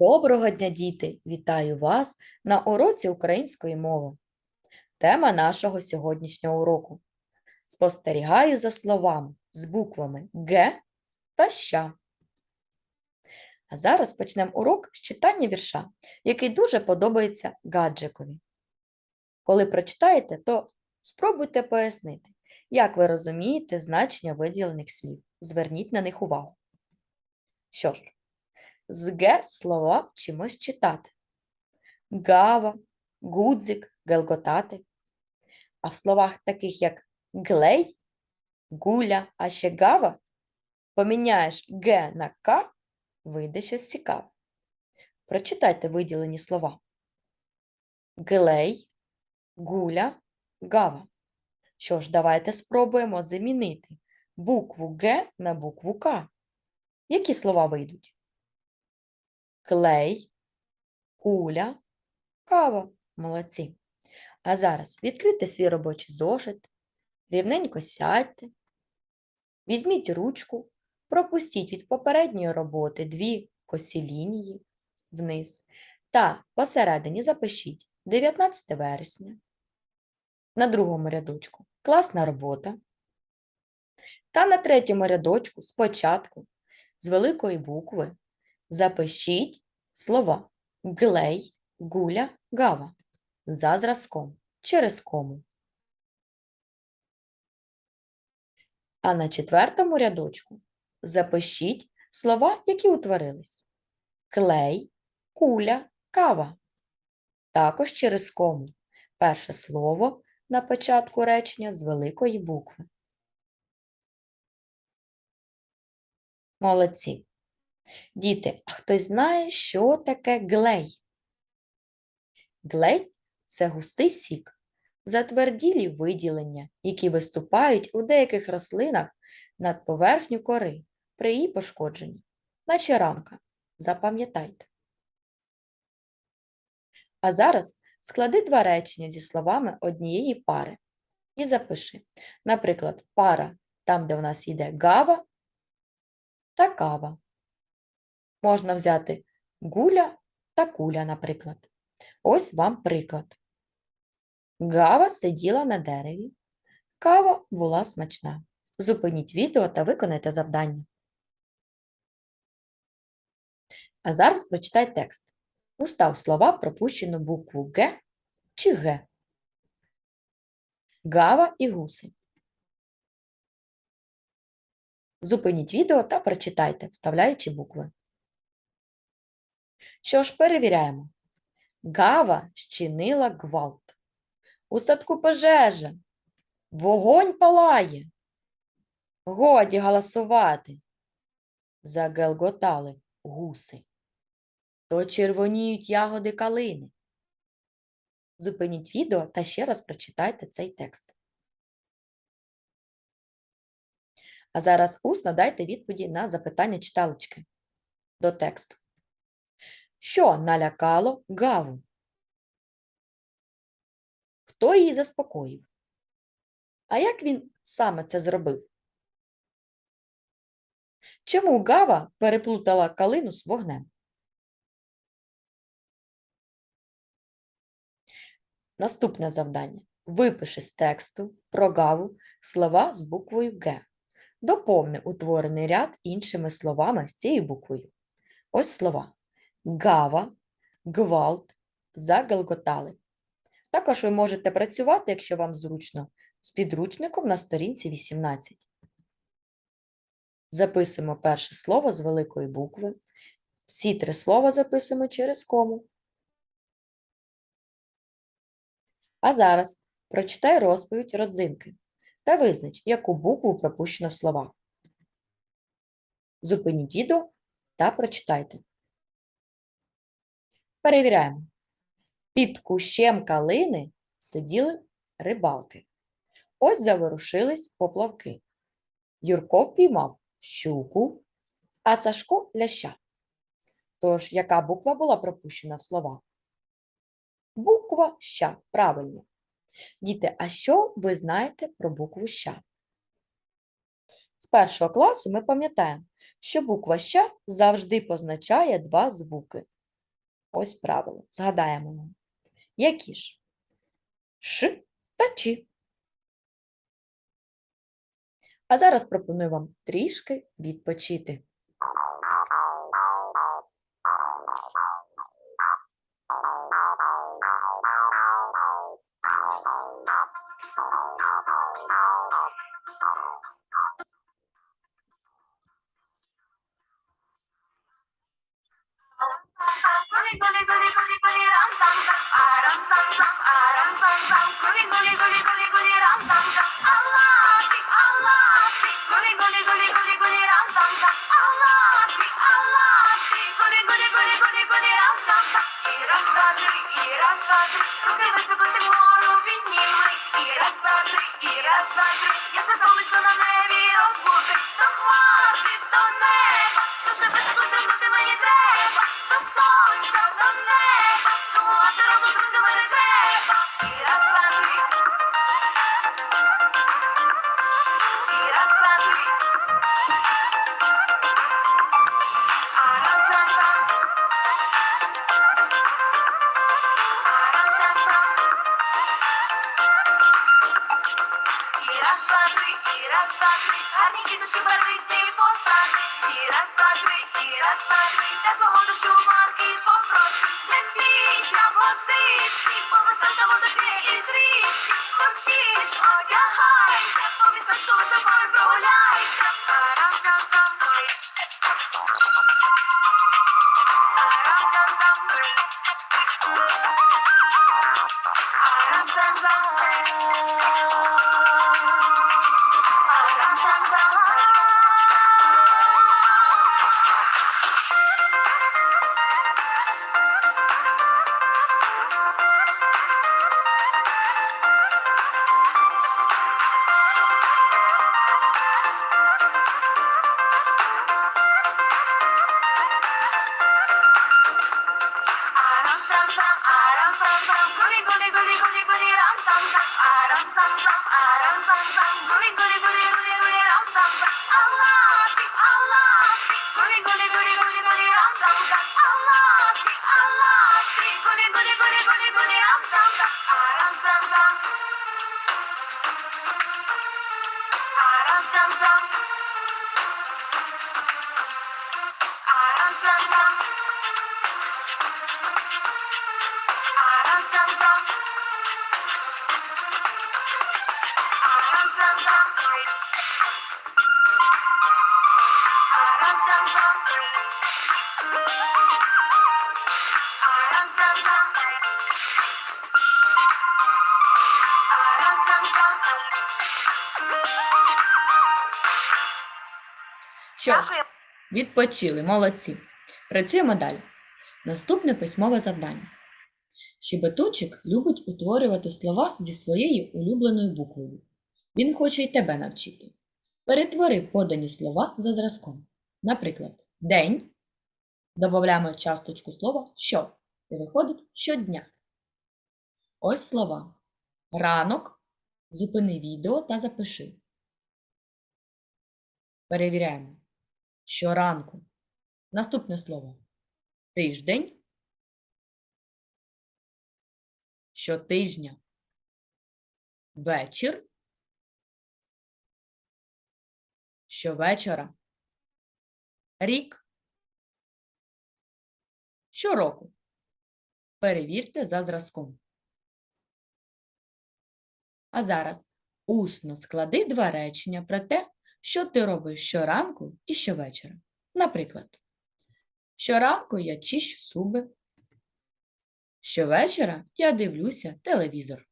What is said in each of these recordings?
Доброго дня, діти! Вітаю вас на уроці української мови. Тема нашого сьогоднішнього уроку. Спостерігаю за словами з буквами Г та Щ. А зараз почнемо урок з читання вірша, який дуже подобається Гаджикові. Коли прочитаєте, то спробуйте пояснити, як ви розумієте значення виділених слів. Зверніть на них увагу. Що ж, з Г слова чимось читати. Гава, гудзик, гелготати. А в словах таких як глей, гуля, а ще гава, поміняєш Г на К, вийде щось цікаве. Прочитайте виділені слова. Глей, гуля, гава. Що ж, давайте спробуємо замінити букву Г на букву К. Які слова вийдуть? Клей, куля, кава. Молодці. А зараз відкрийте свій робочий зошит, рівненько сядьте, візьміть ручку, пропустіть від попередньої роботи дві косі лінії вниз та посередині запишіть 19 вересня. На другому рядочку класна робота. Та на третьому рядочку спочатку з великої букви Запишіть слова глей, гуля, гава за зразком через кому. А на четвертому рядочку запишіть слова, які утворились. Клей, куля, кава. Також через кому. Перше слово на початку речення з великої букви. Молодці. Діти, а хтось знає, що таке глей? Глей це густий сік, затверділі виділення, які виступають у деяких рослинах над поверхню кори при її пошкодженні, наче рамка. Запам'ятайте. А зараз склади два речення зі словами однієї пари і запиши. Наприклад, пара там, де в нас йде гава та кава. Можна взяти гуля та куля, наприклад. Ось вам приклад. Гава сиділа на дереві. Кава була смачна. Зупиніть відео та виконайте завдання. А зараз прочитай текст. Устав слова пропущену букву Г чи Г. Гава і гуси. Зупиніть відео та прочитайте, вставляючи букви. Що ж, перевіряємо. Гава щинила гвалт. У садку пожежа. Вогонь палає. Годі галасувати. Загелготали гуси. То червоніють ягоди калини. Зупиніть відео та ще раз прочитайте цей текст. А зараз усно дайте відповіді на запитання читалочки до тексту. Що налякало Гаву? Хто її заспокоїв? А як він саме це зробив? Чому Гава переплутала калину з вогнем? Наступне завдання. Випиши з тексту про Гаву слова з буквою Г. Доповни утворений ряд іншими словами з цією буквою. Ось слова гава, гвалт, загелготали. Також ви можете працювати, якщо вам зручно, з підручником на сторінці 18. Записуємо перше слово з великої букви. Всі три слова записуємо через кому. А зараз прочитай розповідь родзинки та визнач, яку букву пропущено в словах. Зупиніть відео та прочитайте. Перевіряємо. Під кущем калини сиділи рибалки. Ось заворушились поплавки. Юрко впіймав щуку, а Сашко ляща. Тож, яка буква була пропущена в слова? Буква ща, правильно. Діти, а що ви знаєте про букву ща? З першого класу ми пам'ятаємо, що буква ща завжди позначає два звуки Ось правило. Згадаємо нам. Які ж? Ш та Ч. А зараз пропоную вам трішки відпочити. І два, три, теплого дощу марки попроси. Не бійся водички, повеселка водики із річки. Хочеш, одягайся, по містечку високо й прогуляйся. Арам сам Що відпочили, молодці. Працюємо далі. Наступне письмове завдання. Щебетунчик любить утворювати слова зі своєю улюбленою буквою. Він хоче й тебе навчити. Перетвори подані слова за зразком. Наприклад, день. Додаємо часточку слова що і виходить щодня. Ось слова. Ранок. Зупини відео та запиши. Перевіряємо. Щоранку. Наступне слово. Тиждень. Щотижня. Вечір. Щовечора. Рік. Щороку. Перевірте за зразком. А зараз усно склади два речення про те, що ти робиш щоранку і щовечора. Наприклад, щоранку я чищу зуби. Щовечора я дивлюся телевізор.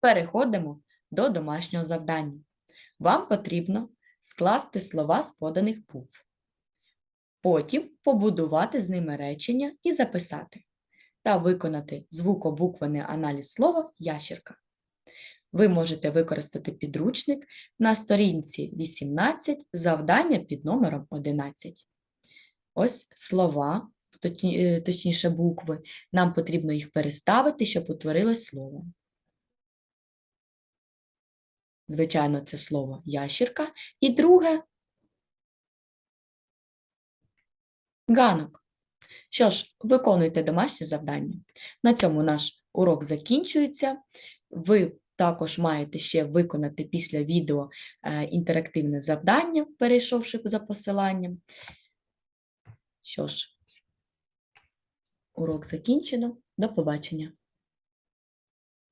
Переходимо до домашнього завдання. Вам потрібно скласти слова з поданих букв. Потім побудувати з ними речення і записати та виконати звукобуквений аналіз слова ящерка. Ви можете використати підручник на сторінці 18 завдання під номером 11. Ось слова, е, точніше букви. Нам потрібно їх переставити, щоб утворилось слово. Звичайно, це слово ящірка. І друге ганок. Що ж, виконуйте домашнє завдання. На цьому наш урок закінчується. Ви також маєте ще виконати після відео е, інтерактивне завдання, перейшовши за посиланням. Що ж, урок закінчено. До побачення.